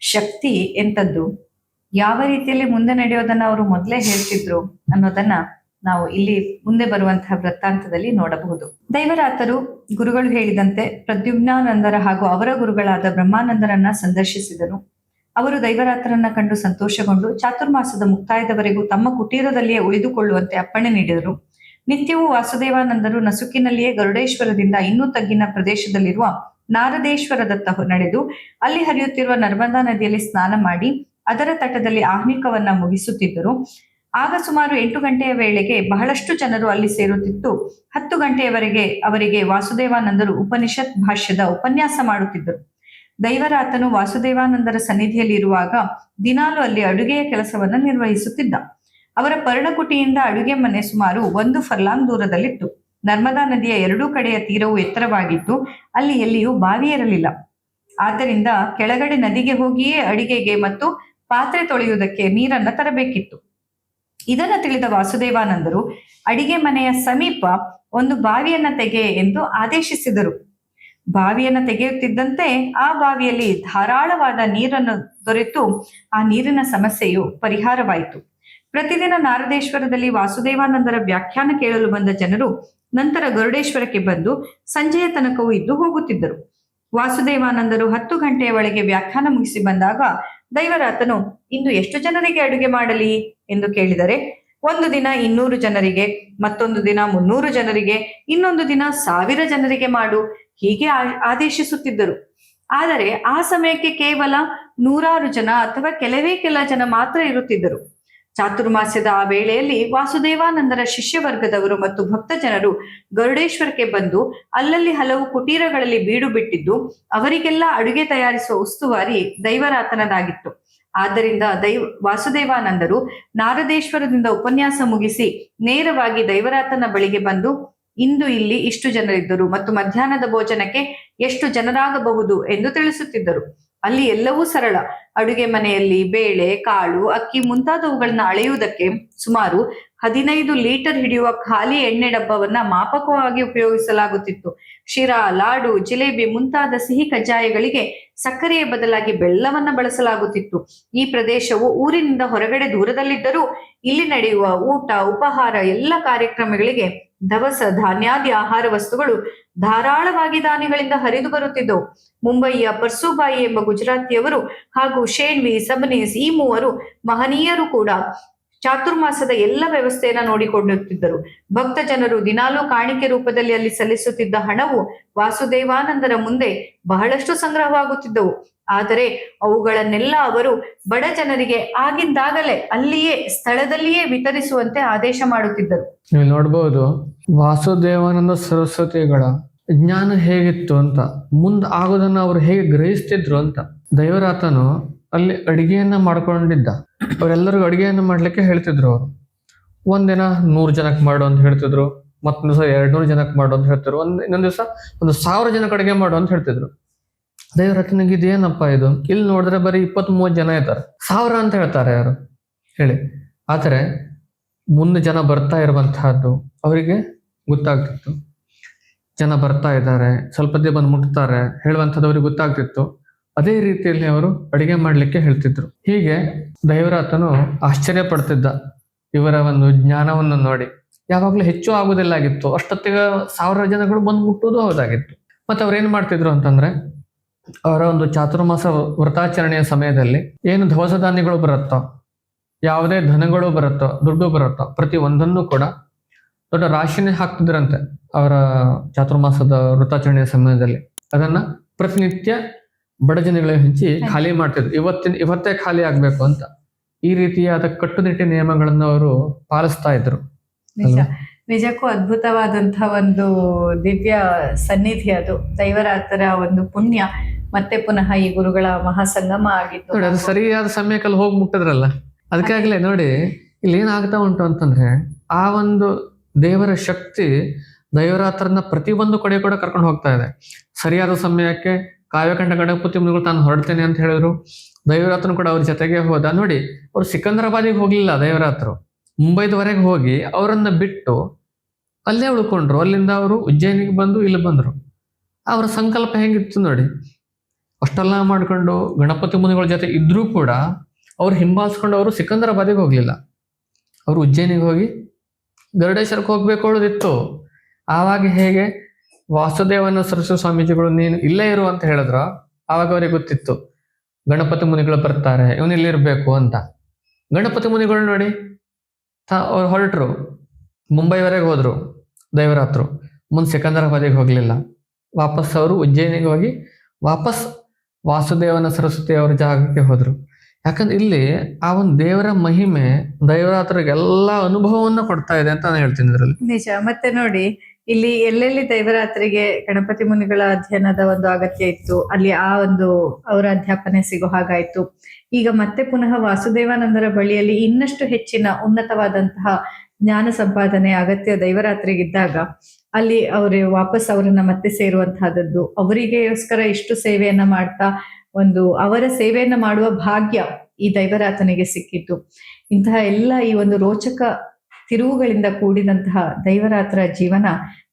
ಶಕ್ತಿ ಎಂತದ್ದು ಯಾವ ರೀತಿಯಲ್ಲಿ ಮುಂದೆ ನಡೆಯೋದನ್ನ ಅವರು ಮೊದಲೇ ಹೇಳ್ತಿದ್ರು ಅನ್ನೋದನ್ನ ನಾವು ಇಲ್ಲಿ ಮುಂದೆ ಬರುವಂತಹ ವೃತ್ತಾಂತದಲ್ಲಿ ನೋಡಬಹುದು. ದೈವರಾತರು ಗುರುಗಳು ಹೇಳಿದಂತೆ ಪ್ರದ್ಯುಮ್ನಾನಂದರ ಹಾಗೂ ಅವರ ಗುರುಗಳಾದ ಬ್ರಹ್ಮಾನಂದರನ್ನ ಸಂದರ್ಶಿಸಿದರು. ಅವರು ದೈವರಾತರನ್ನ ಕಂಡು ಸಂತೋಷಗೊಂಡು ಚಾತುರ್ಮಾಸದ ಮುಕ್ತಾಯದವರೆಗೂ ತಮ್ಮ ಕುಟೀರದಲ್ಲಿಯೇ ಉಳಿದುಕೊಳ್ಳುವಂತೆ ಅಪ್ಪಣೆ ನೀಡಿದರು. ನಿತ್ಯವೂ ವಾಸುದೇವಾನಂದರು ನಸುಕಿನಲ್ಲಿಯೇ ಗರುಡೇಶ್ವರದಿಂದ ಇನ್ನೂ ತಗ್ಗಿನ ಪ್ರದೇಶದಲ್ಲಿರುವ ನಾರದೇಶ್ವರದತ್ತ ನಡೆದು ಅಲ್ಲಿ ಹರಿಯುತ್ತಿರುವ ನರ್ಮದಾ ನದಿಯಲ್ಲಿ ಸ್ನಾನ ಮಾಡಿ ಅದರ ತಟದಲ್ಲಿ ಆಹ್ಮಿಕವನ್ನ ಮುಗಿಸುತ್ತಿದ್ದರು. ಆಗ ಸುಮಾರು ಎಂಟು ಗಂಟೆಯ ವೇಳೆಗೆ ಬಹಳಷ್ಟು ಜನರು ಅಲ್ಲಿ ಸೇರುತ್ತಿತ್ತು. ಹತ್ತು ಗಂಟೆಯವರೆಗೆ ಅವರಿಗೆ ವಾಸುದೇವಾನಂದರು ಉಪನಿಷತ್ ಭಾಷ್ಯದ ಉಪನ್ಯಾಸ ಮಾಡುತ್ತಿದ್ದರು. ದೈವರಾತನು ವಾಸುದೇವಾನಂದರ ಸನ್ನಿಧಿಯಲ್ಲಿ ಇರುವಾಗ ದಿನಾಲು ಅಲ್ಲಿ ಅಡುಗೆಯ ಕೆಲಸವನ್ನು ನಿರ್ವಹಿಸುತ್ತಿದ್ದ. ಅವರ ಪರ್ಣಕುಟಿಯಿಂದ ಅಡುಗೆ ಮನೆ ಸುಮಾರು ಒಂದು ಫರ್ಲಾಂಗ್ ದೂರದಲ್ಲಿತ್ತು. ನರ್ಮದಾ ನದಿಯ ಎರಡೂ ಕಡೆಯ ತೀರವು ಎತ್ತರವಾಗಿತ್ತು ಅಲ್ಲಿ ಎಲ್ಲಿಯೂ ಬಾವಿ ಇರಲಿಲ್ಲ ಆದ್ದರಿಂದ ಕೆಳಗಡೆ ನದಿಗೆ ಹೋಗಿಯೇ ಅಡಿಗೆಗೆ ಮತ್ತು ಪಾತ್ರೆ ತೊಳೆಯುವುದಕ್ಕೆ ನೀರನ್ನು ತರಬೇಕಿತ್ತು. ಇದನ್ನು ತಿಳಿದ ವಾಸುದೇವಾನಂದರು, ಅಡಿಗೆ ಮನೆಯ ಸಮೀಪ ಒಂದು ಬಾವಿಯನ್ನ ತೆಗೆ ಎಂದು ಆದೇಶಿಸಿದರು. ಬಾವಿಯನ್ನ ತೆಗೆಯುತ್ತಿದ್ದಂತೆ ಆ ಬಾವಿಯಲ್ಲಿ ಧಾರಾಳವಾದ ನೀರನ್ನು ದೊರೆತು ಆ ನೀರಿನ ಸಮಸ್ಯೆಯು ಪರಿಹಾರವಾಯಿತು. ಪ್ರತಿದಿನ ನಾರದೇಶ್ವರದಲ್ಲಿ ವಾಸುದೇವಾನಂದರ ವ್ಯಾಖ್ಯಾನ ಕೇಳಲು ಬಂದ ಜನರು ನಂತರ ಗರುಡೇಶ್ವರಕ್ಕೆ ಬಂದು ಸಂಜೆಯ ತನಕವೂ ಇದ್ದು ಹೋಗುತ್ತಿದ್ದರು. ವಾಸುದೇವಾನಂದರು ಹತ್ತು ಗಂಟೆಯ ಒಳಗೆ ವ್ಯಾಖ್ಯಾನ ಮುಗಿಸಿ ಬಂದಾಗ, ದೈವರಾತನು, ಇಂದು ಎಷ್ಟು ಜನರಿಗೆ ಅಡುಗೆ ಮಾಡಲಿ? ಎಂದು ಕೇಳಿದರೆ, ಒಂದು ದಿನ ಇನ್ನೂರು ಜನರಿಗೆ, ಮತ್ತೊಂದು ದಿನ ಮುನ್ನೂರು ಜನರಿಗೆ, ಇನ್ನೊಂದು ದಿನ ಸಾವಿರ ಜನರಿಗೆ ಮಾಡು, ಹೀಗೆ ಆದೇಶಿಸುತ್ತಿದ್ದರು. ಆದರೆ ಆ ಸಮಯಕ್ಕೆ ಕೇವಲ ನೂರಾರು ಜನ ಅಥವಾ ಕೆಲವೇ ಕೆಲ ಜನ ಮಾತ್ರ ಇರುತ್ತಿದ್ದರು. ಚಾತುರ್ಮಾಸ್ಯದ ಆ ವೇಳೆಯಲ್ಲಿ ವಾಸುದೇವಾನಂದರ ಶಿಷ್ಯ ವರ್ಗದವರು ಮತ್ತು ಭಕ್ತ ಜನರು ಗರುಡೇಶ್ವರಕ್ಕೆ ಬಂದು ಅಲ್ಲಲ್ಲಿ ಹಲವು ಕುಟೀರಗಳಲ್ಲಿ ಬೀಡು ಬಿಟ್ಟಿದ್ದು ಅವರಿಗೆಲ್ಲ ಅಡುಗೆ ತಯಾರಿಸುವ ಉಸ್ತುವಾರಿ ದೈವರಾತನದಾಗಿತ್ತು. ಆದ್ದರಿಂದ ದೈವ ವಾಸುದೇವಾನಂದರು ನಾರದೇಶ್ವರದಿಂದ ಉಪನ್ಯಾಸ ಮುಗಿಸಿ ನೇರವಾಗಿ ದೈವರಾತನ ಬಳಿಗೆ ಬಂದು ಇಂದು ಇಲ್ಲಿ ಇಷ್ಟು ಜನರಿದ್ದರು ಮತ್ತು ಮಧ್ಯಾಹ್ನದ ಭೋಜನಕ್ಕೆ ಎಷ್ಟು ಜನರಾಗಬಹುದು ಎಂದು ತಿಳಿಸುತ್ತಿದ್ದರು. ಅಲ್ಲಿ ಎಲ್ಲವೂ ಸರಳ. ಅಡುಗೆ ಮನೆಯಲ್ಲಿ ಬೇಳೆ, ಕಾಳು, ಅಕ್ಕಿ ಮುಂತಾದವುಗಳನ್ನ ಅಳೆಯುವುದಕ್ಕೆ ಸುಮಾರು ಹದಿನೈದು ಲೀಟರ್ ಹಿಡಿಯುವ ಖಾಲಿ ಎಣ್ಣೆ ಡಬ್ಬವನ್ನ ಮಾಪಕವಾಗಿ ಉಪಯೋಗಿಸಲಾಗುತ್ತಿತ್ತು. ಶಿರಾ, ಲಾಡು, ಜಿಲೇಬಿ ಮುಂತಾದ ಸಿಹಿ ಕಜ್ಜಾಯಗಳಿಗೆ ಸಕ್ಕರೆಯ ಬದಲಾಗಿ ಬೆಲ್ಲವನ್ನ ಬಳಸಲಾಗುತ್ತಿತ್ತು. ಈ ಪ್ರದೇಶವು ಊರಿನಿಂದ ಹೊರಗಡೆ ದೂರದಲ್ಲಿದ್ದರೂ ಇಲ್ಲಿ ನಡೆಯುವ ಊಟ, ಉಪಹಾರ ಎಲ್ಲ ಕಾರ್ಯಕ್ರಮಗಳಿಗೆ ದವಸ, ಧಾನ್ಯಾದಿ ಆಹಾರ ವಸ್ತುಗಳು ಧಾರಾಳವಾಗಿ ದಾನಿಗಳಿಂದ ಹರಿದು ಬರುತ್ತಿದ್ದವು. ಮುಂಬಯಿಯ ಪರ್ಸುಬಾಯಿ ಎಂಬ ಗುಜರಾತಿಯವರು ಹಾಗೂ ಶೇಣ್ವಿ ಸಬನೀಸ್ ಈ ಮೂವರು ಮಹನೀಯರು ಕೂಡ ಚಾತುರ್ಮಾಸದ ಎಲ್ಲ ವ್ಯವಸ್ಥೆಯನ್ನ ನೋಡಿಕೊಳ್ಳುತ್ತಿದ್ದರು. ಭಕ್ತ ಜನರು ದಿನಾಲೂ ಕಾಣಿಕೆ ರೂಪದಲ್ಲಿ ಅಲ್ಲಿ ಸಲ್ಲಿಸುತ್ತಿದ್ದ ಹಣವು ವಾಸುದೇವಾನಂದರ ಮುಂದೆ ಬಹಳಷ್ಟು ಸಂಗ್ರಹವಾಗುತ್ತಿದ್ದವು. ಆದರೆ ಅವುಗಳನ್ನೆಲ್ಲ ಅವರು ಬಡ ಜನರಿಗೆ ಆಗಿಂದಾಗಲೇ ಅಲ್ಲಿಯೇ ಸ್ಥಳದಲ್ಲಿಯೇ ವಿತರಿಸುವಂತೆ ಆದೇಶ ಮಾಡುತ್ತಿದ್ದರು. ನೀವು ನೋಡ್ಬೋದು ವಾಸುದೇವಾನಂದ ಸರಸ್ವತಿಗಳ ಜ್ಞಾನ ಹೇಗಿತ್ತು ಅಂತ, ಮುಂದೆ ಆಗೋದನ್ನ ಅವ್ರು ಹೇಗೆ ಗ್ರಹಿಸ್ತಿದ್ರು ಅಂತ ದೈವರಾತನು ಅಲ್ಲಿ ಅಡಿಗೆಯನ್ನ ಮಾಡ್ಕೊಂಡಿದ್ದ. ಅವರೆಲ್ಲರಿಗೂ ಅಡಿಗೆಯನ್ನ ಮಾಡ್ಲಿಕ್ಕೆ ಹೇಳ್ತಿದ್ರು ಅವರು. ಒಂದಿನ ನೂರು ಜನಕ್ಕೆ ಮಾಡು ಅಂತ ಹೇಳ್ತಿದ್ರು, ಮತ್ತೊಂದು ದಿವಸ ಎರಡ್ ನೂರು ಜನಕ್ಕೆ ಮಾಡು ಅಂತ ಹೇಳ್ತಿದ್ರು, ಒಂದು ಇನ್ನೊಂದು ದಿವಸ ಒಂದು ಸಾವಿರ ಜನಕ್ಕೆ ಅಡಿಗೆ ಮಾಡು ಅಂತ ಹೇಳ್ತಿದ್ರು. ದೈವರಾತನಿಗೆ ಇದೇನಪ್ಪ ಇದು? ಇಲ್ಲಿ ನೋಡಿದ್ರೆ ಬರೀ ಇಪ್ಪತ್ತ್ ಮೂವತ್ತು ಜನ ಇದ್ದಾರೆ. ಸಾವಿರ ಅಂತ ಹೇಳ್ತಾರೆ ಯಾರು? ಹೇಳಿ. ಆದರೆ ಮುಂದೆ ಜನ ಬರ್ತಾ ಇರುವಂತಹದ್ದು ಅವರಿಗೆ ಗೊತ್ತಾಗ್ತಿತ್ತು. ಜನ ಬರ್ತಾ ಇದ್ದಾರೆ, ಸ್ವಲ್ಪ ದಿನ ಬಂದು ಮುಟ್ತಾರೆ, ಹೇಳುವಂಥದ್ದವ್ರಿಗೆ ಗೊತ್ತಾಗ್ತಿತ್ತು. ಅದೇ ರೀತಿಯಲ್ಲಿ ಅವರು ಅಡಿಗೆ ಮಾಡಲಿಕ್ಕೆ ಹೇಳ್ತಿದ್ರು. ಹೀಗೆ ದೈವರಾತನು ಆಶ್ಚರ್ಯ ಪಡ್ತಿದ್ದ ಇವರ ಒಂದು ಜ್ಞಾನವನ್ನು ನೋಡಿ. ಯಾವಾಗಲೂ ಹೆಚ್ಚು ಆಗುವುದಿಲ್ಲಾಗಿತ್ತು ಅಷ್ಟೊತ್ತಿಗೆ ಸಾವಿರ ಜನಗಳು ಬಂದು ಮುಟ್ಟುವುದು ಹೌದಾಗಿತ್ತು. ಮತ್ತೆ ಅವ್ರು ಏನು ಮಾಡ್ತಿದ್ರು ಅಂತಂದ್ರೆ, ಅವರ ಒಂದು ಚಾತುರ್ಮಾಸ ವ್ರತಾಚರಣೆಯ ಸಮಯದಲ್ಲಿ ಏನು ದವಸ ಧಾನ್ಯಗಳು ಬರುತ್ತೋ, ಯಾವುದೇ ಧನಗಳು ಬರುತ್ತೋ, ದುಡ್ಡು ಬರುತ್ತೋ, ಪ್ರತಿ ಒಂದನ್ನು ಕೂಡ ದೊಡ್ಡ ರಾಶಿನೇ ಹಾಕ್ತಿದ್ರಂತೆ ಅವರ ಚಾತುರ್ಮಾಸದ ವೃತಾಚರಣೆಯ ಸಮಯದಲ್ಲಿ. ಅದನ್ನ ಪ್ರತಿನಿತ್ಯ ಬಡ ಜನಗಳಿಗೆ ಹಂಚಿ ಖಾಲಿ ಮಾಡ್ತಿದ್ರು. ಇವತ್ತಿನ ಇವತ್ತೇ ಖಾಲಿ ಆಗ್ಬೇಕು ಅಂತ. ಈ ರೀತಿಯಾದ ಕಟ್ಟುನಿಟ್ಟಿನ ನಿಯಮಗಳನ್ನು ಅವರು ಪಾಲಿಸ್ತಾ ಇದ್ರು. ನಿಜ. ನಿಜಕ್ಕೂ ಅದ್ಭುತವಾದಂತಹ ಒಂದು ದಿವ್ಯ ಸನ್ನಿಧಿ ಅದು. ದೈವರಾತರ ಒಂದು ಪುಣ್ಯ. ಮತ್ತೆ ಪುನಃ ಈ ಗುರುಗಳ ಮಹಾಸಂಗಮ ಆಗಿತ್ತು ನೋಡಿ ಅದು ಸರಿಯಾದ ಸಮಯಕ್ಕಲ್ಲಿ ಹೋಗಿ ಮುಟ್ಟಿದ್ರಲ್ಲ. ಅದಕ್ಕಾಗಲೇ ನೋಡಿ ಇಲ್ಲಿ ಏನಾಗ್ತಾ ಉಂಟು ಅಂತಂದ್ರೆ ಆ ಒಂದು ದೇವರ ಶಕ್ತಿ ದೈವರಾತ್ರನ ಪ್ರತಿಯೊಂದು ಕಡೆ ಕೂಡ ಕರ್ಕೊಂಡು ಹೋಗ್ತಾ ಇದೆ. ಸರಿಯಾದ ಸಮಯಕ್ಕೆ ಕಾವ್ಯಕಂಠ ಗಣಪತಿ ಮುನಿಗಳು ತಾನು ಹೊರಡ್ತೇನೆ ಅಂತ ಹೇಳಿದ್ರು. ದೈವರಾತ್ರನು ಕೂಡ ಅವ್ರ ಜೊತೆಗೆ ಹೋದ. ನೋಡಿ, ಅವ್ರು ಸಿಕಂದ್ರಾಬಾದಿಗೆ ಹೋಗ್ಲಿಲ್ಲ ದೈವರಾತ್ರು. ಮುಂಬೈದವರೆಗೆ ಹೋಗಿ ಅವರನ್ನ ಬಿಟ್ಟು ಅಲ್ಲೇ ಉಳ್ಕೊಂಡ್ರು. ಅಲ್ಲಿಂದ ಅವರು ಉಜ್ಜಯಿನಿಗೆ ಬಂದು ಇಲ್ಲಿ ಬಂದ್ರು. ಅವರ ಸಂಕಲ್ಪ ಹೆಂಗಿತ್ತು ನೋಡಿ. ಅಷ್ಟೆಲ್ಲ ಮಾಡ್ಕೊಂಡು ಗಣಪತಿ ಮುನಿಗಳ ಜೊತೆ ಇದ್ರೂ ಕೂಡ ಅವ್ರು ಹಿಂಬಾಲಿಸ್ಕೊಂಡು ಅವರು ಸಿಕಂದ್ರಾಬಾದಿಗೆ ಹೋಗಲಿಲ್ಲ. ಅವರು ಉಜ್ಜಯಿನಿಗೆ ಹೋಗಿ ಗರುಡೇಶ್ವರಕ್ಕೆ ಹೋಗ್ಬೇಕು ಆವಾಗ ಹೇಗೆ? ವಾಸುದೇವನ ಸರಸ್ವ ಸ್ವಾಮೀಜಿಗಳು ನೀನು ಇಲ್ಲೇ ಇರು ಅಂತ ಹೇಳಿದ್ರು. ಆವಾಗ ಅವ್ರಿಗೆ ಗೊತ್ತಿತ್ತು. ಗಣಪತಿ ಮುನಿಗಳು ಬರ್ತಾರೆ, ಇವನು ಇಲ್ಲಿರ್ಬೇಕು ಅಂತ. ಗಣಪತಿ ಮುನಿಗಳು ನೋಡಿ, ತಾ, ಅವ್ರು ಹೊರಟರು. ಮುಂಬೈವರೆಗೆ ಹೋದ್ರು, ದೈವರಾತ್ರು. ಮುಂದೆ ಸಿಕಂದರಾಬಾದಿಗೆ ಹೋಗ್ಲಿಲ್ಲ. ವಾಪಸ್ ಅವರು ಉಜ್ಜಯಿನಿಗೆ ಹೋಗಿ ವಾಪಸ್ ವಾಸುದೇವನ ಸರಸ್ವತಿ ಅವರ ಜಾಗಕ್ಕೆ ಹೋದ್ರು. ಯಾಕಂದ್ರೆ ಇಲ್ಲಿ ಆ ಒಂದು ದೇವರ ಮಹಿಮೆ, ದೈವರಾತ್ರಿಗೆಲ್ಲ ಅನುಭವವನ್ನು ಕೊಡ್ತಾ ಇದೆ ಅಂತ ನಾನು ಹೇಳ್ತೀನಿ ಇದರಲ್ಲಿ. ನಿಜ. ಮತ್ತೆ ನೋಡಿ, ಇಲ್ಲಿ ಎಲ್ಲೆಲ್ಲಿ ದೈವರಾತ್ರಿಗೆ ಗಣಪತಿ ಮುನಿಗಳ ಅಧ್ಯಯನದ ಒಂದು ಅಗತ್ಯ ಇತ್ತು, ಅಲ್ಲಿ ಆ ಒಂದು ಅವರ ಅಧ್ಯಾಪನೆ ಸಿಗೋ ಹಾಗಾಯ್ತು. ಈಗ ಮತ್ತೆ ಪುನಃ ವಾಸುದೇವಾನಂದರ ಬಳಿಯಲ್ಲಿ ಇನ್ನಷ್ಟು ಹೆಚ್ಚಿನ ಉನ್ನತವಾದಂತಹ ಜ್ಞಾನ ಸಂಪಾದನೆ, ಅಗತ್ಯ ದೈವರಾತ್ರಿಗಿದ್ದಾಗ, ಅಲ್ಲಿ ಅವರು ವಾಪಸ್ ಅವರನ್ನ ಮತ್ತೆ ಸೇರುವಂತಹದ್ದು, ಅವರಿಗೆಗೋಸ್ಕರ ಇಷ್ಟು ಸೇವೆಯನ್ನ ಮಾಡ್ತಾ ಒಂದು ಅವರ ಸೇವೆಯನ್ನ ಮಾಡುವ ಭಾಗ್ಯ ಈ ದೈವರಾತನಿಗೆ ಸಿಕ್ಕಿತ್ತು ಇಂತಹ ಎಲ್ಲ ಈ ಒಂದು ರೋಚಕ ತಿರುವುಗಳಿಂದ ಕೂಡಿದಂತಹ ದೈವರಾತ್ರ ಜೀವನ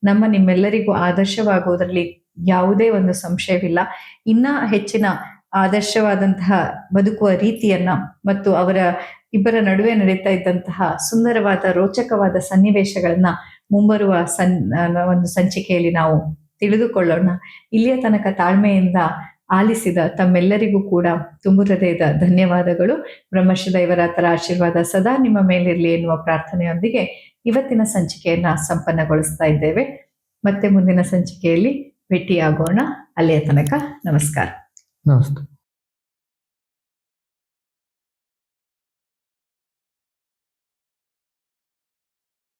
ನಮ್ಮ ನಿಮ್ಮೆಲ್ಲರಿಗೂ ಆದರ್ಶವಾಗುವುದರಲ್ಲಿ ಯಾವುದೇ ಒಂದು ಸಂಶಯವಿಲ್ಲ. ಇನ್ನ ಹೆಚ್ಚಿನ ಆದರ್ಶವಾದಂತಹ ಬದುಕುವ ರೀತಿಯನ್ನ ಮತ್ತು ಅವರ ಇಬ್ಬರ ನಡುವೆ ನಡೀತಾ ಇದ್ದಂತಹ ಸುಂದರವಾದ ರೋಚಕವಾದ ಸನ್ನಿವೇಶಗಳನ್ನ ಮುಂಬರುವ ಸನ್ ಒಂದು ಸಂಚಿಕೆಯಲ್ಲಿ ನಾವು ತಿಳಿದುಕೊಳ್ಳೋಣ. ಇಲ್ಲಿಯ ತನಕ ತಾಳ್ಮೆಯಿಂದ ಆಲಿಸಿದ ತಮ್ಮೆಲ್ಲರಿಗೂ ಕೂಡ ತುಂಬು ಹೃದಯದ ಧನ್ಯವಾದಗಳು. ಬ್ರಹ್ಮಶ್ರೀ ದೈವರಾತರ ಆಶೀರ್ವಾದ ಸದಾ ನಿಮ್ಮ ಮೇಲಿರಲಿ ಎನ್ನುವ ಪ್ರಾರ್ಥನೆಯೊಂದಿಗೆ ಇವತ್ತಿನ ಸಂಚಿಕೆಯನ್ನ ಸಂಪನ್ನಗೊಳಿಸ್ತಾ ಇದ್ದೇವೆ. ಮತ್ತೆ ಮುಂದಿನ ಸಂಚಿಕೆಯಲ್ಲಿ ಭೇಟಿಯಾಗೋಣ. ಅಲ್ಲಿಯ ತನಕ ನಮಸ್ಕಾರ. ನಮಸ್ತೆ.